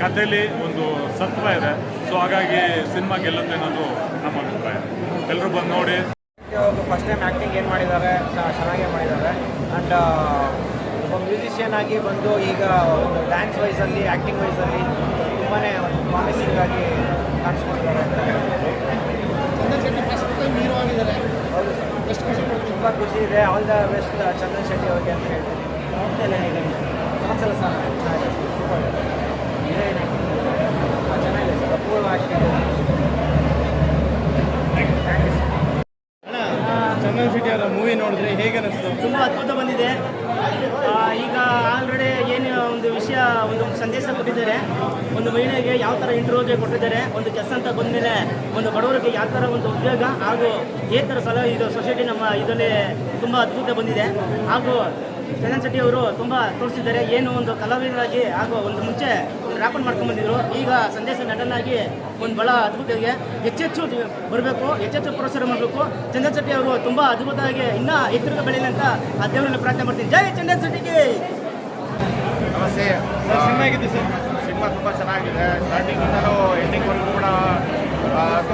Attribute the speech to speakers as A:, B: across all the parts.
A: ಕಥೆಯಲ್ಲಿ ಒಂದು ಸತ್ವ ಇದೆ. ಸೊ ಹಾಗಾಗಿ ಸಿನಿಮಾ ಗೆಲ್ಲುತ್ತೆ ಅನ್ನೋದು ನಮ್ಮ ಅಭಿಪ್ರಾಯ. ಎಲ್ಲರೂ ಬಂದು ನೋಡಿ.
B: ಫಸ್ಟ್ ಟೈಮ್ ಆ್ಯಕ್ಟಿಂಗ್ ಏನು ಮಾಡಿದ್ದಾರೆ ಚೆನ್ನಾಗೇ ಮಾಡಿದ್ದಾರೆ. ಆ್ಯಂಡ್ ಒಬ್ಬ ಮ್ಯೂಸಿಷಿಯನ್ ಆಗಿ ಬಂದು ಈಗ ಒಂದು ಡ್ಯಾನ್ಸ್ ವೈಸಲ್ಲಿ ಆ್ಯಕ್ಟಿಂಗ್ ವೈಸಲ್ಲಿ ತುಂಬಾ ಒಂದು ಪ್ರಾಮಿಸಿಂಗ್ ಆಗಿ ಕಾಣಿಸ್ಕೊಂಡಿದ್ದಾರೆ ಅಂತ ಹೇಳ್ಬೋದು.
C: Chandan Shetty first time hero ಆಗಿದ್ದಾರೆ.
B: ಹೌದು ಸರ್. ತುಂಬ ಖುಷಿ ಇದೆ. All the best Chandan Shetty ಅವ್ರಿಗೆ ಅಂತ ಹೇಳ್ತೀನಿ. Songs sir super
C: Chandan Shetty ಅವರ ಮೂವಿ ನೋಡಿದ್ರೆ ಹೇಗೆ ಅನಿಸ್ತು?
D: ತುಂಬ ಅದ್ಭುತ ಬಂದಿದೆ ಈಗ ಆಲ್ರೆಡಿ ಏನು ಒಂದು ವಿಷಯ, ಒಂದು ಸಂದೇಶ ಕೊಟ್ಟಿದ್ದಾರೆ. ಒಂದು ಮಹಿಳೆಗೆ ಯಾವ ಥರ ಇಂಟರ್ವ್ಯೂ ಕೊಟ್ಟಿದ್ದಾರೆ, ಒಂದು ಕೆಲಸ ಅಂತ ಬಂದಮೇಲೆ ಒಂದು ಬಡವರಿಗೆ ಯಾವ ಥರ ಒಂದು ಉದ್ಯೋಗ ಹಾಗೂ ಥರ ಸಲ ಇದು ಸೊಸೈಟಿ ನಮ್ಮ ಇದರಲ್ಲಿ ತುಂಬ ಅದ್ಭುತ ಬಂದಿದೆ. ಹಾಗೂ ಚಂದನ್ ಶೆಟ್ಟಿ ಅವರು ತುಂಬ ತೋರಿಸಿದ್ದಾರೆ. ಏನು ಒಂದು ಕಲಾವಿದರಾಗಿ ಹಾಗೂ ಒಂದು ಮುಂಚೆ ಒಂದು ರ್ಯಾಪನ್ ಮಾಡ್ಕೊಂಡು ಬಂದಿದ್ರು. ಈಗ ಸಂದೇಶ ನಟನಾಗಿ ಒಂದು ಬಹಳ ಅದ್ಭುತವಾಗಿ ಹೆಚ್ಚೆಚ್ಚು ಬರಬೇಕು ಹೆಚ್ಚೆಚ್ಚು ಪ್ರೋತ್ಸಾಹ ಮಾಡಬೇಕು. ಚಂದನ್ ಶೆಟ್ಟಿ ಅವರು ತುಂಬ ಅದ್ಭುತವಾಗಿ ಇನ್ನೂ ಎತ್ತರದ ಬೆಳೆಯಲಿ ಅಂತ ಆ ದೇವರನ್ನು ಪ್ರಾರ್ಥನೆ ಮಾಡ್ತೀನಿ. ಜೈ ಚಂದನ್ ಶೆಟ್ಟಿಗೆ
E: ನಮಸ್ತೆ.
C: ಸಿನಿಮಾ ಹೇಗಿದೆ ಸರ್?
E: ಸಿನಿಮಾ ತುಂಬ ಚೆನ್ನಾಗಿದೆ. ಸ್ಟಾರ್ಟಿಂಗ್ ಇಂದ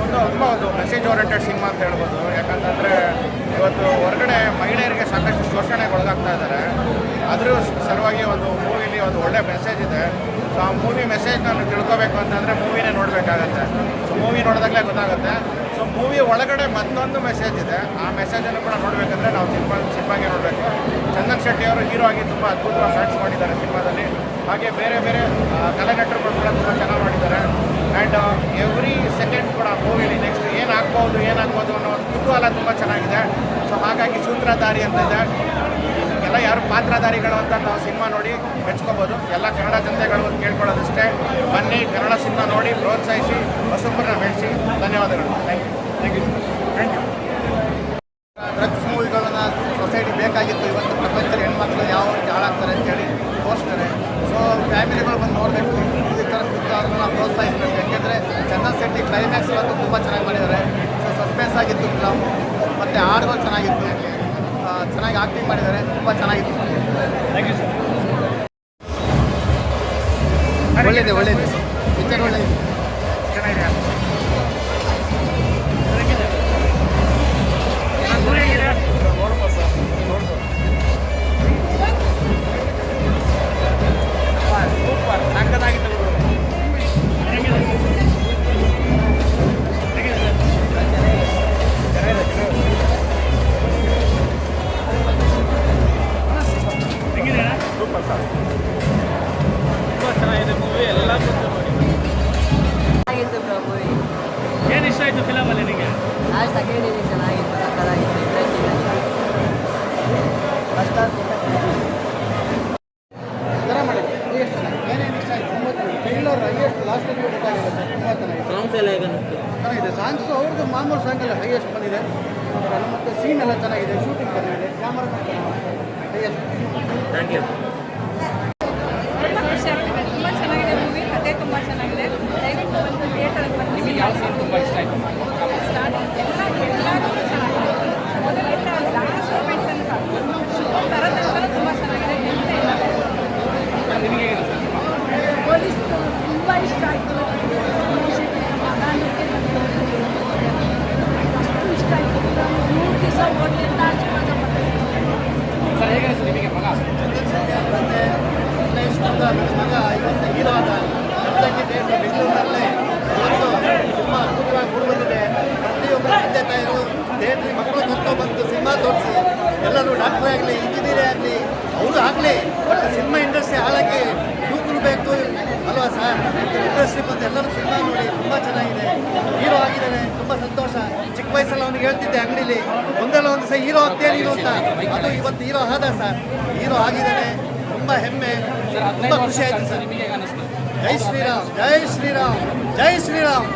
E: ಒಂದು ತುಂಬ ಒಂದು ಮೆಸೇಜ್ ಓರಿಯೆಂಟೆಡ್ ಸಿನಿಮಾ ಅಂತ ಹೇಳ್ಬೋದು. ಯಾಕಂತಂದರೆ ಇವತ್ತು ಹೊರಗಡೆ ಮಹಿಳೆಯರಿಗೆ ಸಾಕಷ್ಟು ಶೋಷಣೆಗೆ ಒಳಗಾಗ್ತಾ ಇದ್ದಾರೆ. ಅದ್ರ ಸಲುವಾಗಿ ಒಂದು ಮೂವಿಲಿ ಒಂದು ಒಳ್ಳೆ ಮೆಸೇಜ್ ಇದೆ. ಸೊ ಆ ಮೂವಿ ಮೆಸೇಜ್ ನಾನು ತಿಳ್ಕೊಬೇಕು ಅಂತಂದರೆ ಮೂವಿನೇ ನೋಡಬೇಕಾಗತ್ತೆ. ಸೊ ಮೂವಿ ನೋಡಿದಾಗಲೇ ಗೊತ್ತಾಗುತ್ತೆ. ಸೊ ಮೂವಿ ಒಳಗಡೆ ಮತ್ತೊಂದು ಮೆಸೇಜ್ ಇದೆ. ಆ ಮೆಸೇಜನ್ನು ಕೂಡ ನೋಡಬೇಕಂದ್ರೆ ನಾವು ಸಿನಿಮಾ, ಸಿನಿಮಾಗೆ ನೋಡಬೇಕು. ಚಂದನ್ ಶೆಟ್ಟಿ ಅವರು ಹೀರೋ ಆಗಿ ತುಂಬ ಅದ್ಭುತವಾಗಿ ಆ್ಯಕ್ಟ್ ಮಾಡಿದ್ದಾರೆ ಸಿನಿಮಾದಲ್ಲಿ. ಹಾಗೆ ಬೇರೆ ಬೇರೆ ಕಲಾನಟರುಗಳು ಕೂಡ ತುಂಬ ಚೆನ್ನಾಗಿ ಮಾಡಿದ್ದಾರೆ. ಆ್ಯಂಡ್ ಎವ್ರಿ ಸೆಕೆಂಡ್ ಕೂಡ ಮೂವಿಲಿ ನೆಕ್ಸ್ಟ್ ಏನು ಆಗ್ಬೋದು ಏನಾಗ್ಬೋದು ಅನ್ನೋ ಒಂದು ಕುತೂಹಲ ತುಂಬ ಚೆನ್ನಾಗಿದೆ. ಸೊ ಹಾಗಾಗಿ ಸೂತ್ರಧಾರಿ ಅಂತ ಇದೆ ಎಲ್ಲ ಯಾರು ಪಾತ್ರಧಾರಿಗಳು ಅಂತ ನಾವು ಸಿನಿಮಾ ನೋಡಿ ಮೆಚ್ಕೋಬೋದು. ಎಲ್ಲ ಕನ್ನಡ ಜನತೆಗಳು ಅಂತ ಕೇಳ್ಕೊಳ್ಳೋದಷ್ಟೇ. ಬನ್ನಿ ಕನ್ನಡ ಸಿನಿಮಾ ನೋಡಿ ಪ್ರೋತ್ಸಾಹಿಸಿ ಹೊಸಬರನ್ನ ಬೆಳೆಸಿ. ಧನ್ಯವಾದಗಳು. Thank you thank you
F: drugs ಮೂವಿಗಳನ್ನ society ಬೇಕಾಗಿತ್ತು. ಇವತ್ತು ಪ್ರಪಂಚದ ಹೆಣ್ಮಕ್ಳು ಯಾವ ರೀತಿ ಹಾಳಾಗ್ತಾರೆ ಅಂತೇಳಿ ತೋರಿಸ್ತಾರೆ. ಸೊ ಫ್ಯಾಮಿಲಿಗಳು ಬಂದು ನೋಡಬೇಕು. ಅವ್ರನ್ನ ಪ್ರೋತ್ಸಾಹಿಸಬೇಕು. ಯಾಕೆಂದರೆ ಚಂದನ್ ಶೆಟ್ಟಿ ಕ್ಲೈಮ್ಯಾಕ್ಸ್ ಅಂತೂ ತುಂಬ ಚೆನ್ನಾಗಿ ಮಾಡಿದ್ದಾರೆ ಸೊ ಸಸ್ಪೆನ್ಸ್ ಆಗಿತ್ತು ಫಿಲಮ್ ಮತ್ತು ಹಾಡುಗಳು ಚೆನ್ನಾಗಿತ್ತು. ಚೆನ್ನಾಗಿ ಆಕ್ಟಿಂಗ್ ಮಾಡಿದ್ದಾರೆ ತುಂಬ ಚೆನ್ನಾಗಿತ್ತು
C: ಥ್ಯಾಂಕ್ ಯು ಸರ್
F: ಒಳ್ಳೆಯದು ಒಳ್ಳೆಯದು ಪಿಕ್ಚರ್ ಒಳ್ಳೆಯದು
C: ಏನು ಇಷ್ಟ ಆಯಿತು ಫಿಲಮಲ್ಲಿ ನಿಮಗೆ
G: ಲಾಸ್ಟ್ ಸೆಕೆಂಡ್ ಇನ್ನಿಂಗ್ ಚೆನ್ನಾಗಿತ್ತು ಸಕ್ಕತ್ತಾಗಿತ್ತು ಇಂಟ್ರೆಸ್ಟಿಂಗ್ ಫಸ್ಟ್ ಹಾಫ್
F: ಥರ ಮಾಡಿದೆ ಎಷ್ಟು ಏನೇನು ಇಷ್ಟ ಆಯಿತು? ತುಂಬ ಟ್ರೈಲರ್ ಹೈಯೆಸ್ಟ್ ತುಂಬ ಚೆನ್ನಾಗಿದೆ.
D: ಸಾಂಗ್ಸ್ ಎಲ್ಲ ಹೇಗೆ
F: ಚೆನ್ನಾಗಿದೆ. ಸಾಂಗ್ಸ್ ಅವ್ರದ್ದು ಮಾಮೂಲು ಸಾಂಗ್ ಎಲ್ಲ ಹೈಯೆಸ್ಟ್ ಬಂದಿದೆ. ಮತ್ತು ಸೀನ್ ಎಲ್ಲ ಚೆನ್ನಾಗಿದೆ. ಶೂಟಿಂಗ್ ಚೆನ್ನಾಗಿದೆ. ಕ್ಯಾಮರಾ ಹೈಯೆಸ್ಟ್
D: ಥ್ಯಾಂಕ್ ಯು
H: ತುಂಬ ಖುಷಿ ಆಗ್ತಿದೆ ತುಂಬ ಚೆನ್ನಾಗಿದೆ ಮೂವಿ ಕತೆ ತುಂಬ ಚೆನ್ನಾಗಿದೆ ದಯವಿಟ್ಟು ಬಂದು ಥಿಯೇಟರ್ಗೆ ಬಂದು ನಿಮಗೆ ಯಾವ ಸೀನ್ ತುಂಬ ಇಷ್ಟ ಆಯಿತು ಸ್ಟಾರ್ಟ್ ಎಲ್ಲ ಎಲ್ಲರೂ ಚೆನ್ನಾಗಿದೆ ಮೊದಲಿಂದ ಲಾಸ್ಟ್ ಮೂಮೆಂಟ್ ತನಕ ಶುಭ ಬರೋ ತನಕ ತುಂಬ ಚೆನ್ನಾಗಿದೆ ಎಂತ ಇಲ್ಲ ಪೊಲೀಸ್ ತುಂಬ ಇಷ್ಟ ಆಯಿತು ಅಷ್ಟು ಇಷ್ಟ ಆಯಿತು ಮೂರು ದಿವಸ ಓಡಲಿ ಅಂತ ಅಷ್ಟು ಮಜಾ ಮಾಡ್ತೀನಿ
F: ಮಗ ಇವತ್ತು ಹೀರೋ ಆದ ಅದಕ್ಕೆ ಬೆಂಗಳೂರಿನಲ್ಲೇ ಇವತ್ತು ಸಿನಿಮಾ ಅದ್ಭುತವಾಗಿ ಮೂಡಿ ಬಂದಿದೆ ಪ್ರತಿಯೊಬ್ಬರ ತಂದೆ ತಾಯಿರು ಥಿಯೇಟ್ರಿಗೆ ಮಕ್ಕಳು ಕರ್ಕೊಂಡ್ಬಂದು ಸಿನಿಮಾ ತೋರಿಸಿ ಎಲ್ಲರೂ ಡಾಕ್ಟರ್ ಆಗಲಿ ಇಂಜಿನಿಯರೇ ಆಗಲಿ ಅವರು ಆಗಲಿ ಬಟ್ ಸಿನಿಮಾ ಇಂಡಸ್ಟ್ರಿ ಹಾಳಾಗಿ ಯೂತ್ರು ಬೇಕು ಅಲ್ವಾ ಸರ್ ಇಂಡಸ್ಟ್ರಿ ಬಂದು ಎಲ್ಲರೂ ಸಿನಿಮಾ ನೋಡಿ ತುಂಬ ಚೆನ್ನಾಗಿದೆ ಹೀರೋ ಆಗಿದ್ದಾನೆ ತುಂಬ ಸಂತೋಷ ಚಿಕ್ಕ ವಯಸ್ಸಲ್ಲಿ ಅವ್ನಿಗೆ ಹೇಳ್ತಿದ್ದೆ ಅಂಗಡಿಲಿ ಸಹ ಹೀರೋ ಅಂತ ನೀನು ಅಂತ. ಅದು ಇವತ್ತು ಹೀರೋ ಆದ ಸರ್. ಹೀರೋ ಆಗಿದ್ದಾನೆ. ತುಂಬ ಹೆಮ್ಮೆ. ತುಂಬ ಖುಷಿ ಆಯ್ತು ಸರ್ ಜೈ ಶ್ರೀರಾಮ್ ಜೈ ಶ್ರೀರಾಮ್ ಜೈ ಶ್ರೀರಾಮ್.